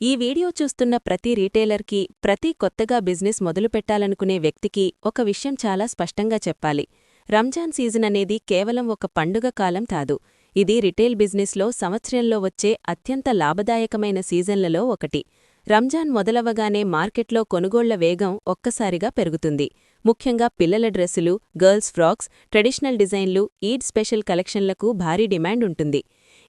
ఈ వీడియో చూస్తున్న ప్రతి రీటైలర్కి ప్రతి కొత్తగా బిజినెస్ మొదలుపెట్టాలనుకునే వ్యక్తికి ఒక విషయం చాలా స్పష్టంగా చెప్పాలి. రంజాన్ సీజన్ అనేది కేవలం ఒక పండుగ కాలం కాదు. ఇది రిటైల్ బిజినెస్లో సంవత్సరంలో వచ్చే అత్యంత లాభదాయకమైన సీజన్లలో ఒకటి. రంజాన్ మొదలవగానే మార్కెట్లో కొనుగోళ్ళ వేగం ఒక్కసారిగా పెరుగుతుంది. ముఖ్యంగా పిల్లల డ్రెస్సులు గర్ల్స్ ఫ్రాక్స్ ట్రెడిషనల్ డిజైన్లు ఈడ్ స్పెషల్ కలెక్షన్లకు భారీ డిమాండ్ ఉంటుంది.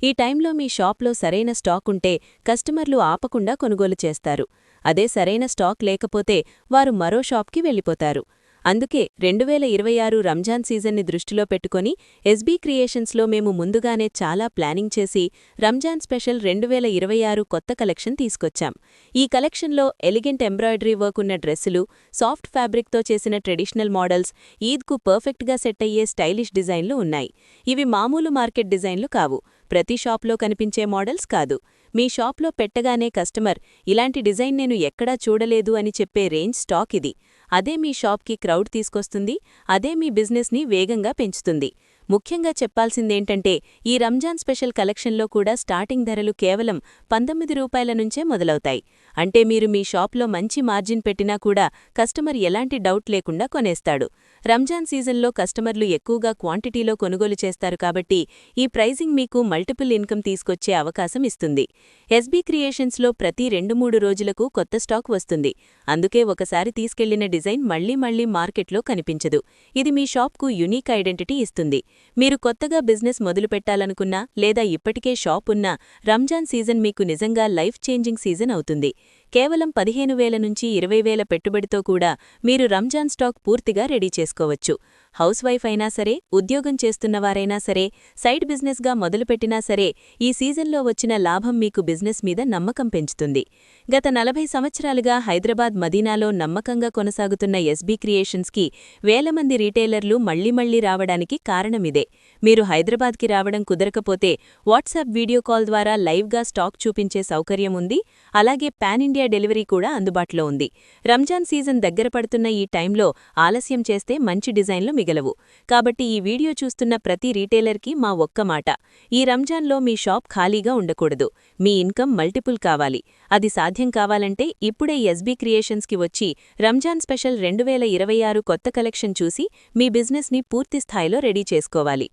ఈ టైంలో మీ షాప్లో సరైన స్టాక్ ఉంటే కస్టమర్లు ఆపకుండా కొనుగోలు చేస్తారు. అదే సరైన స్టాక్ లేకపోతే వారు మరో షాప్కి వెళ్ళిపోతారు. అందుకే రెండువేల ఇరవై ఆరు రంజాన్ సీజన్ని దృష్టిలో పెట్టుకుని ఎస్బీ క్రియేషన్స్లో మేము ముందుగానే చాలా ప్లానింగ్ చేసి రంజాన్ స్పెషల్ రెండువేల ఇరవై ఆరు కొత్త కలెక్షన్ తీసుకొచ్చాం. ఈ కలెక్షన్లో ఎలిగెంట్ ఎంబ్రాయిడరీ వర్క్ ఉన్న డ్రెస్సులు సాఫ్ట్ ఫ్యాబ్రిక్తో చేసిన ట్రెడిషనల్ మోడల్స్ ఈద్కు పర్ఫెక్ట్గా సెట్ అయ్యే స్టైలిష్ డిజైన్లు ఉన్నాయి. ఇవి మామూలు మార్కెట్ డిజైన్లు కావు. ప్రతి షాప్లో కనిపించే మోడల్స్ కాదు. మీ షాప్లో పెట్టగానే కస్టమర్ ఇలాంటి డిజైన్ నేను ఎక్కడా చూడలేదు అని చెప్పే రేంజ్ స్టాక్ ఇది. అదే మీ షాప్కి క్రౌడ్ తీసుకొస్తుంది అదే మీ బిజినెస్ని వేగంగా పెంచుతుంది. ముఖ్యంగా చెప్పాల్సిందేంటంటే ఈ రంజాన్ స్పెషల్ కలెక్షన్లో కూడా స్టార్టింగ్ ధరలు కేవలం పంతొమ్మిది రూపాయల నుంచే మొదలవుతాయి. అంటే మీరు మీ షాప్లో మంచి మార్జిన్ పెట్టినా కూడా కస్టమర్ ఎలాంటి డౌట్ లేకుండా కొనేస్తాడు. రంజాన్ సీజన్లో కస్టమర్లు ఎక్కువగా క్వాంటిటీలో కొనుగోలు చేస్తారు కాబట్టి ఈ ప్రైజింగ్ మీకు మల్టిపుల్ ఇన్కమ్ తీసుకొచ్చే అవకాశం ఇస్తుంది. ఎస్బీ క్రియేషన్స్లో ప్రతి రెండు మూడు రోజులకు కొత్త స్టాక్ వస్తుంది. అందుకే ఒకసారి తీసుకెళ్ళిన డిజైన్ మళ్ళీ మళ్ళీ మార్కెట్లో కనిపించదు. ఇది మీ షాప్కు యునీక్ ఐడెంటిటీ ఇస్తుంది. మీరు కొత్తగా బిజినెస్ మొదలుపెట్టాలనుకున్నా లేదా ఇప్పటికే షాప్ ఉన్నా రంజాన్ సీజన్ మీకు నిజంగా లైఫ్ చేంజింగ్ సీజన్ అవుతుంది. కేవలం పదిహేను వేల నుంచి ఇరవై వేల పెట్టుబడితో కూడా మీరు రంజాన్ స్టాక్ పూర్తిగా రెడీ చేసుకోవచ్చు. హౌస్ వైఫ్ అయినా సరే ఉద్యోగం చేస్తున్నవారైనా సరే సైడ్ బిజినెస్గా మొదలుపెట్టినా సరే ఈ సీజన్లో వచ్చిన లాభం మీకు బిజినెస్ మీద నమ్మకం పెంచుతుంది. గత నలభై సంవత్సరాలుగా హైదరాబాద్ మదీనాలో నమ్మకంగా కొనసాగుతున్న ఎస్బీ క్రియేషన్స్కి వేల మంది రీటైలర్లు మళ్ళీ మళ్ళీ రావడానికి కారణమిదే మీరు హైదరాబాద్కి రావడం కుదరకపోతే వాట్సాప్ వీడియో కాల్ ద్వారా లైవ్గా స్టాక్ చూపించే సౌకర్యం ఉంది. అలాగే పాన్ ఇండియా డెలివరీ కూడా అందుబాటులో ఉంది. రంజాన్ సీజన్ దగ్గర పడుతున్న ఈ టైంలో ఆలస్యం చేస్తే మంచి డిజైన్లు చేయగలవు. కాబట్టి ఈ వీడియో చూస్తున్న ప్రతి రీటైలర్కి మా ఒక్క మాట. ఈ రంజాన్లో మీ షాప్ ఖాళీగా ఉండకూడదు. మీ ఇన్కమ్ మల్టిపుల్ కావాలి. అది సాధ్యం కావాలంటే ఇప్పుడే ఎస్బీ క్రియేషన్స్కి వచ్చి రంజాన్ స్పెషల్ రెండు ఇరవై ఆరు కొత్త కలెక్షన్ చూసి మీ బిజినెస్ని పూర్తి స్థాయిలో రెడీ చేసుకోవాలి.